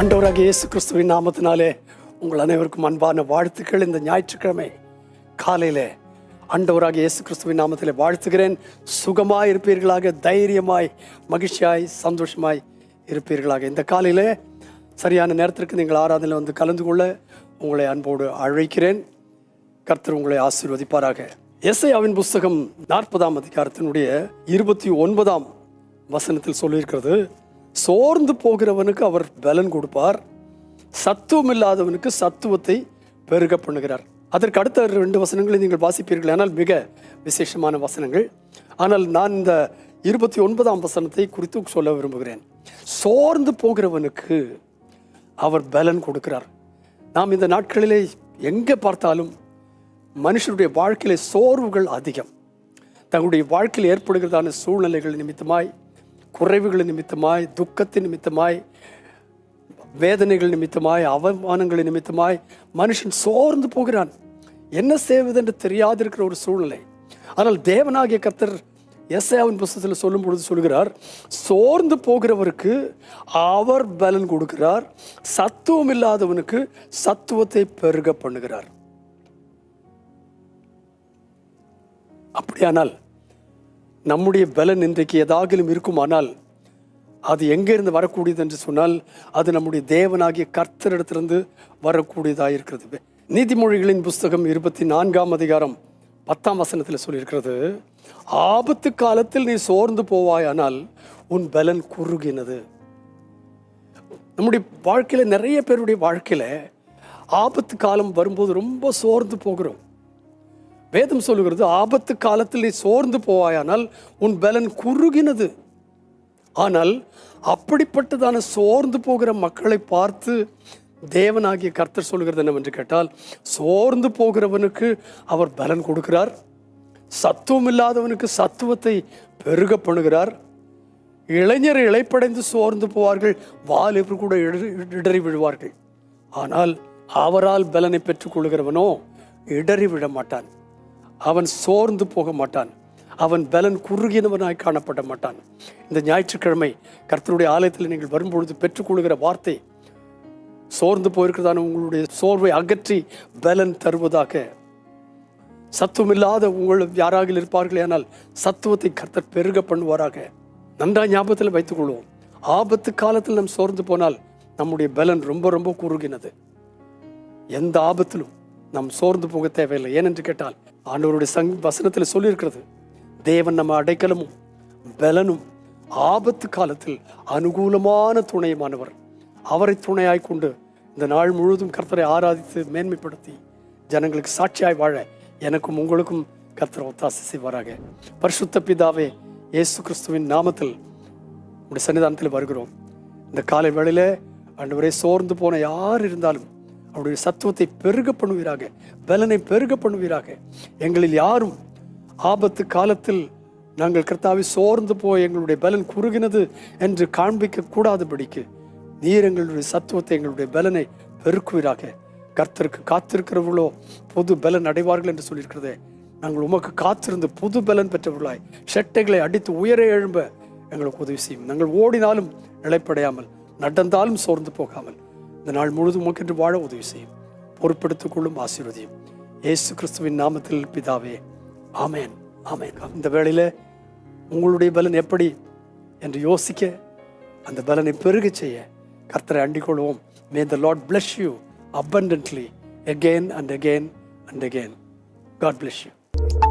ஆண்டவராக இயேசு கிறிஸ்துவின் நாமத்தினாலே உங்கள் அனைவருக்கும் அன்பான வாழ்த்துக்கள். இந்த ஞாயிற்றுக்கிழமை காலையிலே ஆண்டவராக இயேசு கிறிஸ்துவின் நாமத்திலே வாழ்த்துகிறேன். சுகமாய் இருப்பீர்களாக தைரியமாய் மகிழ்ச்சியாய் சந்தோஷமாய் இருப்பீர்களாக. இந்த காலையிலே சரியான நேரத்திற்கு நீங்கள் ஆராதனையில் வந்து கலந்து கொள்ள உங்களை அன்போடு அழைக்கிறேன். கர்த்தர் உங்களை ஆசீர்வதிப்பாராக. எஸ்ஐயாவின் புஸ்தகம் நாற்பதாம் அதிகாரத்தினுடைய இருபத்தி ஒன்பதாம் வசனத்தில் சொல்லியிருக்கிறது சோர்ந்து போகிறவனுக்கு அவர் பலன் கொடுப்பார். சத்துவம் இல்லாதவனுக்கு சத்துவத்தை பெருக பண்ணுகிறார். அதற்கு அடுத்த ரெண்டு வசனங்களை நீங்கள் வாசிப்பீர்கள். ஆனால் மிக விசேஷமான வசனங்கள். ஆனால் நான் இந்த இருபத்தி ஒன்பதாம் வசனத்தை குறித்து சொல்ல விரும்புகிறேன். சோர்ந்து போகிறவனுக்கு அவர் பலன் கொடுக்கிறார். நாம் இந்த நாட்களிலே எங்கே பார்த்தாலும் மனுஷனுடைய வாழ்க்கையில சோர்வுகள் அதிகம். தங்களுடைய வாழ்க்கையில் ஏற்படுகிறதான சூழ்நிலைகள் நிமித்தமாய் குறைவுகள் நிமித்தமாய் துக்கத்தின் நிமித்தமாய் வேதனைகள் நிமித்தமாய் அவமானங்கள் நிமித்தமாய் மனுஷன் சோர்ந்து போகிறான். என்ன செய்வதென்று தெரியாதிருக்கிற ஒரு சூழ்நிலை. ஆனால் தேவனாகிய கர்த்தர் எஸ்ஐயாவின் புஸ்தகத்தில் சொல்லும் பொழுது சொல்கிறார் சோர்ந்து போகிறவருக்கு அவர் பலன் கொடுக்கிறார் சத்துவம் இல்லாதவனுக்கு சத்துவத்தை பெருக பண்ணுகிறார். அப்படியானால் நம்முடைய பலன் இன்றைக்கு ஏதாகிலும் இருக்குமானால் அது எங்கேருந்து வரக்கூடியது என்று சொன்னால் அது நம்முடைய தேவனாகிய கர்த்தரிடத்திலிருந்து வரக்கூடியதாக இருக்கிறது. நீதிமொழிகளின் புஸ்தகம் இருபத்தி நான்காம் அதிகாரம் பத்தாம் வசனத்தில் சொல்லியிருக்கிறது ஆபத்து காலத்தில் நீ சோர்ந்து போவாயானால் உன் பலன் குறுகினது. நம்முடைய வாழ்க்கையில் நிறைய பேருடைய வாழ்க்கையில் ஆபத்து காலம் வரும்போது ரொம்ப சோர்ந்து போகிறோம். வேதம் சொல்லுகிறது ஆபத்து காலத்தில் நீ சோர்ந்து போவாயானால் உன் பலன் குறுகினது. ஆனால் அப்படிப்பட்டதான சோர்ந்து போகிற மக்களை பார்த்து தேவனாகிய கர்த்தர் சொல்கிறது என்னவென்று கேட்டால் சோர்ந்து போகிறவனுக்கு அவர் பலன் கொடுக்கிறார். சத்துவம் இல்லாதவனுக்கு சத்துவத்தை பெருக பண்ணுகிறார். இளைஞர் இழைப்படைந்து சோர்ந்து போவார்கள் வாலிபு கூட இடறி- இடறி விழுவார்கள். ஆனால் அவரால் பலனை பெற்றுக்கொள்கிறவனோ இடறி விழ மாட்டான். அவன் சோர்ந்து போக மாட்டான். அவன் பலன் குறுகினவனாய் காணப்பட மாட்டான். இந்த ஞாயிற்றுக்கிழமை கர்த்தருடைய ஆலயத்தில் நீங்கள் வரும்பொழுது பெற்றுக்கொள்கிற வார்த்தை சோர்ந்து போயிருக்கிறதான உங்களுடைய சோர்வை அகற்றி பலன் தருவதாக. சத்துவமில்லாத உங்கள் யாராக இருப்பார்களே ஆனால் சத்துவத்தை கர்த்தர் பெருக பண்ணுவாராக. நன்றாக ஞாபகத்தில் வைத்துக் கொள்வோம் ஆபத்து காலத்தில் நாம் சோர்ந்து போனால் நம்முடைய பலன் ரொம்ப ரொம்ப குறுகினது. எந்த ஆபத்திலும் நாம் சோர்ந்து போக தேவையில்லை. ஏனென்று கேட்டால் ஆண்டவருடைய சங் வசனத்தில் சொல்லியிருக்கிறது. தேவன் நம்ம அடைக்கலமும் பலனும் ஆபத்து காலத்தில் அனுகூலமான துணையுமானவர். அவரை துணையாய் கொண்டு இந்த நாள் முழுவதும் கர்த்தரை ஆராதித்து மேன்மைப்படுத்தி ஜனங்களுக்கு சாட்சியாய் வாழ எனக்கும் உங்களுக்கும் கர்த்தர் ஒத்தாசி செய்வாராக. பரிசுத்த பிதாவே இயேசு கிறிஸ்துவின் நாமத்தில் உடைய சன்னிதானத்தில் வருகிறோம். இந்த காலை வேளையில் அன்றுவரே சோர்ந்து போன யார் இருந்தாலும் அவருடைய சத்துவத்தை பெருக பண்ணுவீராக பலனை பெருக பண்ணுவீராக. எங்களில் யாரும் ஆபத்து காலத்தில் நாங்கள் கர்த்தாவை சோர்ந்து போய் எங்களுடைய பலன் குறுகினது என்று காண்பிக்க கூடாதபடிக்கு நீர் எங்களுடைய சத்துவத்தை எங்களுடைய பலனை பெருக்குவீராக. கர்த்தருக்கு காத்திருக்கிறவர்களோ பொது பலன் அடைவார்கள் என்று சொல்லியிருக்கிறதே. நாங்கள் உமக்கு காத்திருந்து புது பலன் பெற்றவர்களாய் செட்டைகளை அடித்து உயர எழும்ப எங்களுக்கு உதவி செய்யும். நாங்கள் ஓடினாலும் நிலைப்படையாமல் நடந்தாலும் சோர்ந்து போகாமல் இந்த நாள் முழுதும் உமக்கென்று வாழ உதவி செய்யும். பொறுப்பெடுத்துக் கொள்ளும் ஆசீர்வதியும். ஏசு கிறிஸ்துவின் நாமத்தில் பிதாவே ஆமேன் ஆமேன். இந்த வேளையில் உங்களுடைய பலன் எப்படி என்று யோசிக்க அந்த பலனை பெருகச் செய்ய கர்த்தரை அண்டிக்கொள்வோம் may the lord bless you abundantly again and again and again. God bless you.